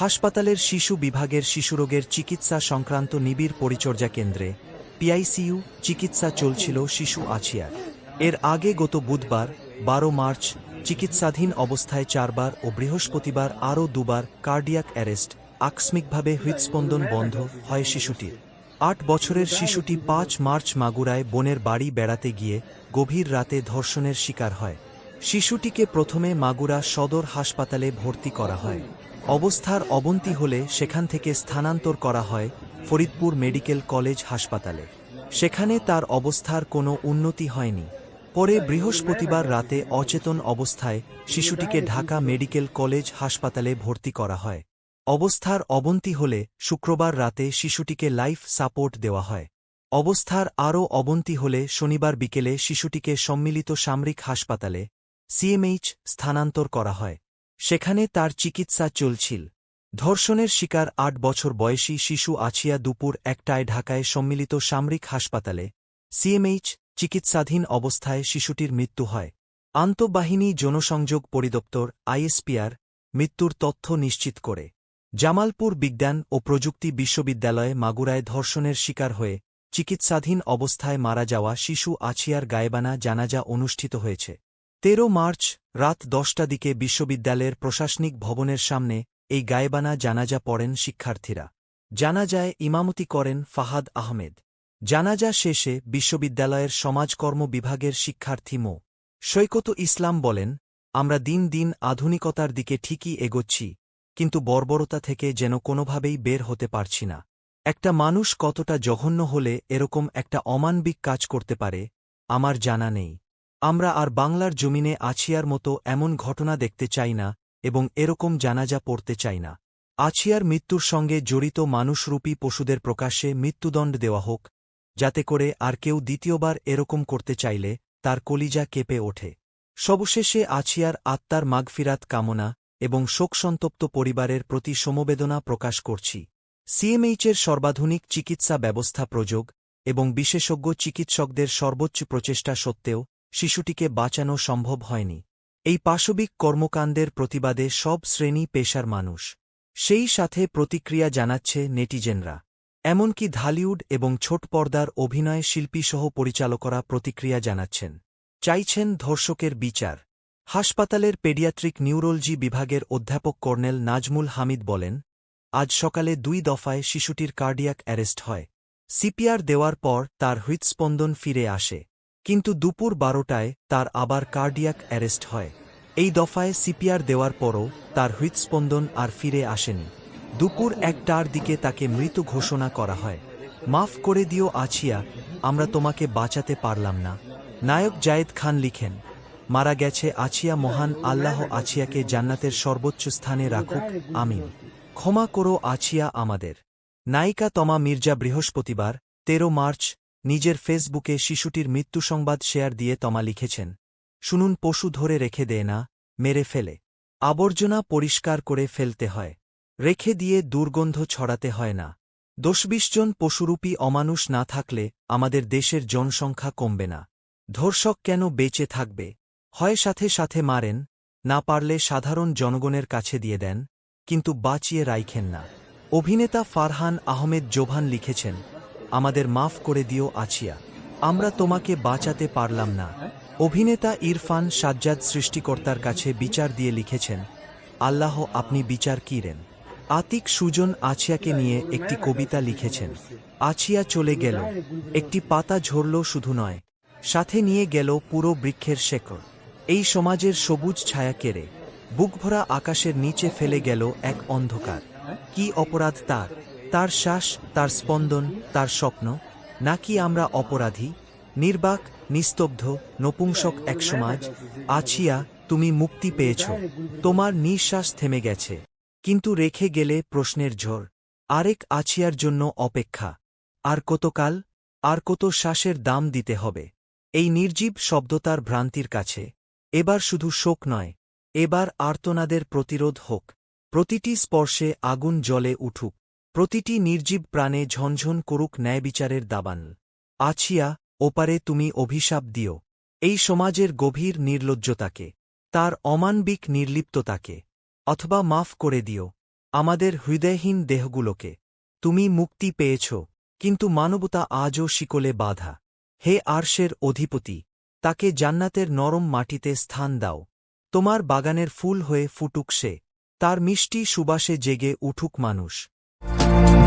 হাসপাতালের শিশু বিভাগের শিশুরোগের চিকিৎসা সংক্রান্ত নিবিড় পরিচর্যা কেন্দ্রে, পিআইসিইউ, চিকিৎসা চলছিল শিশু আছিয়ার। এর আগে গত বুধবার, বারো মার্চ, চিকিৎসাধীন অবস্থায় চারবার ও বৃহস্পতিবার আরও দুবার কার্ডিয়াক অ্যারেস্ট, আকস্মিকভাবে হৃৎস্পন্দন বন্ধ হয় শিশুটির। আট বছরের শিশুটি পাঁচ মার্চ মাগুরায় বোনের বাড়ি বেড়াতে গিয়ে গভীর রাতে ধর্ষণের শিকার হয়। শিশুটিকে প্রথমে মাগুরা সদর হাসপাতালে ভর্তি করা হয়। অবস্থার অবনতি হলে সেখান থেকে স্থানান্তর করা হয় ফরিদপুর মেডিকেল কলেজ হাসপাতালে। সেখানে তার অবস্থার কোনো উন্নতি হয়নি। পরে বৃহস্পতিবার রাতে অচেতন অবস্থায় শিশুটিকে ঢাকা মেডিকেল কলেজ হাসপাতালে ভর্তি করা হয়। অবস্থার অবনতি হলে শুক্রবার রাতে শিশুটিকে লাইফ সাপোর্ট দেওয়া হয়। অবস্থার আরও অবনতি হলে শনিবার বিকেলে শিশুটিকে সম্মিলিত সামরিক হাসপাতালে সিএমএইচ স্থানান্তর করা হয়। সেখানে তার চিকিৎসা চলছিল। ধর্ষণের শিকার আট বছর বয়সী শিশু আছিয়া দুপুর একটায় ঢাকায় সম্মিলিত সামরিক হাসপাতালে, সিএমএইচ, চিকিৎসাধীন অবস্থায় শিশুটির মৃত্যু হয়। আন্তঃবাহিনী জনসংযোগ পরিদপ্তর, আইএসপিআর, মৃত্যুর তথ্য নিশ্চিত করে। জামালপুর বিজ্ঞান ও প্রযুক্তি বিশ্ববিদ্যালয়ে মাগুরায় ধর্ষণের শিকার হয়ে চিকিৎসাধীন অবস্থায় মারা যাওয়া শিশু আছিয়ার গায়েবানা জানাজা অনুষ্ঠিত হয়েছে। তেরো মার্চ, রাত দশটা দিকে বিশ্ববিদ্যালয়ের প্রশাসনিক ভবনের সামনে এই গায়েবানা জানাজা পড়েন শিক্ষার্থীরা। জানাজায় ইমামতি করেন ফাহাদ আহমেদ। জানাজা শেষে বিশ্ববিদ্যালয়ের সমাজকর্ম বিভাগের শিক্ষার্থী মো. সৈকত ইসলাম বলেন, আমরা দিন দিন আধুনিকতার দিকে ঠিকই এগোচ্ছি, কিন্তু বর্বরতা থেকে যেন কোনোভাবেই বের হতে পারছি না। একটা মানুষ কতটা জঘন্য হলে এরকম একটা অমানবিক কাজ করতে পারে, আমার জানা নেই। আমরা আর বাংলার জমিনে আছিয়ার মতো এমন ঘটনা দেখতে চাই না এবং এরকম জানাজা পড়তে চাই না। আছিয়ার মৃত্যুর সঙ্গে জড়িত মানুষরূপী পশুদের প্রকাশ্যে মৃত্যুদণ্ড দেওয়া হোক, যাতে করে আর কেউ দ্বিতীয়বার এরকম করতে চাইলে তার কলিজা কেঁপে ওঠে। সবশেষে আছিয়ার আত্মার মাগফিরাত কামনা এবং শোকসন্তপ্ত পরিবারের প্রতি সমবেদনা প্রকাশ করছি। সিএমএইচের সর্বাধুনিক চিকিৎসা ব্যবস্থা প্রযোগ এবং বিশেষজ্ঞ চিকিৎসকদের সর্বোচ্চ প্রচেষ্টা সত্ত্বেও শিশুটিকে বাঁচানো সম্ভব হয়নি। এই পাশবিক কর্মকাণ্ডের প্রতিবাদে সব শ্রেণি পেশার মানুষ। সেই সাথে প্রতিক্রিয়া জানাচ্ছে নেটিজেনরা। এমনকি ঢালিউড এবং ছোট পর্দার অভিনয় শিল্পীসহ পরিচালকরা প্রতিক্রিয়া জানাচ্ছেন। চাইছেন ধর্ষকের বিচার। হাসপাতালের পেডিয়াট্রিক নিউরোলজি বিভাগের অধ্যাপক কর্নেল নাজমুল হামিদ বলেন, আজ সকালে দুই দফায় শিশুটির কার্ডিয়াক অ্যারেস্ট হয়। সিপিআর দেওয়ার পর তার হৃৎস্পন্দন ফিরে আসে। কিন্তু দুপুর বারোটায় তার আবার কার্ডিয়াক অ্যারেস্ট হয়। এই দফায় সিপিআর দেওয়ার পরও তার হৃৎস্পন্দন আর ফিরে আসেনি। দুপুর একটার দিকে তাকে মৃত ঘোষণা করা হয়। মাফ করে দিও আছিয়া, আমরা তোমাকে বাঁচাতে পারলাম না। নায়ক জায়েদ খান লিখেন, মারা গেছে আছিয়া মহান আল্লাহ আছিয়াকে জান্নাতের সর্বোচ্চ স্থানে রাখুক, আমিন। ক্ষমা করো আছিয়া আমাদের। নায়িকা তমা মির্জা বৃহস্পতিবার, তেরো মার্চ নিজের ফেসবুকে শিশুটির মৃত্যু সংবাদ শেয়ার দিয়ে তমা লিখেছেন, শুনুন, পশু ধরে রেখে দেয় না, মেরে ফেলে। আবর্জনা পরিষ্কার করে ফেলতে হয়। রেখে দিয়ে দুর্গন্ধ ছড়াতে হয় না। দশ জন পশুরূপী অমানুষ না থাকলে আমাদের দেশের জনসংখ্যা কমবে না। ধর্ষক কেন বেঁচে থাকবে? হয় সাথে সাথে মারেন, না পারলে সাধারণ জনগণের কাছে দিয়ে দেন, কিন্তু বাঁচিয়ে রাইখেন না। অভিনেতা ফারহান আহমেদ জোভান লিখেছেন আমাদের মাফ করে দিও আছিয়া। আমরা তোমাকে বাঁচাতে পারলাম না। অভিনেতা ইরফান সাজ্জাদ সৃষ্টিকর্তার কাছে বিচার দিয়ে লিখেছেন, আল্লাহ, আপনি বিচার কিরেন আতিক সুজন আছিয়াকে নিয়ে একটি কবিতা লিখেছেন, আছিয়া চলে গেল, একটি পাতা ঝরল শুধু নয়, সাথে নিয়ে গেল পুরো বৃক্ষের শেকড়। এই সমাজের সবুজ ছায়া কেড়ে বুকভরা আকাশের নিচে ফেলে গেল এক অন্ধকার। কি অপরাধ তার? তার শ্বাস, তার স্পন্দন, তার স্বপ্ন, নাকি আমরা অপরাধী, নির্বাক, নিস্তব্ধ, নপুংসক এক সমাজ, আছিয়া, তুমি মুক্তি পেয়েছ, তোমার নিঃশ্বাস থেমে গেছে। কিন্তু রেখে গেলে প্রশ্নের ঝড়, আরেক আছিয়ার জন্য অপেক্ষা, আর কতকাল আর কত শ্বাসের দাম দিতে হবে। এই নির্জীব শব্দতার ভ্রান্তির কাছে, এবার শুধু শোক নয়, এবার আর্তনাদের প্রতিরোধ হোক, প্রতিটি স্পর্শে আগুন জলে উঠুক। প্রতিটি নির্জীব প্রাণে ঝনঝন করুক ন্যায়বিচারের দাবান আছিয়া, ওপারে তুমি অভিশাপ দিও। এই সমাজের গভীর নির্লজ্জতাকে, তার অমানবিক নির্লিপ্ততাকে, অথবা মাফ করে দিও। আমাদের হৃদয়হীন দেহগুলোকে, তুমি মুক্তি পেয়েছ, কিন্তু মানবতা আজও শিকলে বাধা। হে আরশের অধিপতি, তাকে জান্নাতের নরম মাটিতে স্থান দাও। তোমার বাগানের ফুল হয়ে ফুটুক সে, তার মিষ্টি সুবাসে জেগে উঠুক মানুষ। Thank you.